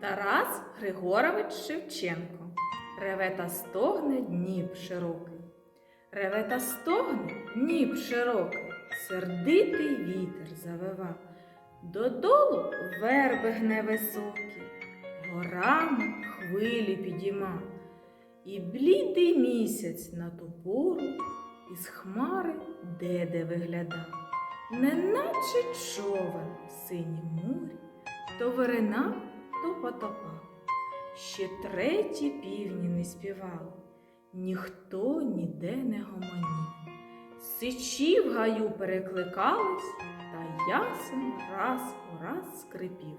Тарас Григорович Шевченко. Реве та стогне Дніп широкий. Реве та стогне Дніп широкий, сердитий вітер завива. Додолу верби гне високі, горами хвилі підіма. І блідий місяць на ту пору із хмари деде виглядав, неначе човен в синім морі, то виринав, то потопав. Ще треті півні не співали, ніхто ніде не гомонів. Сичі в гаю перекликались, та ясен раз у раз скрипів.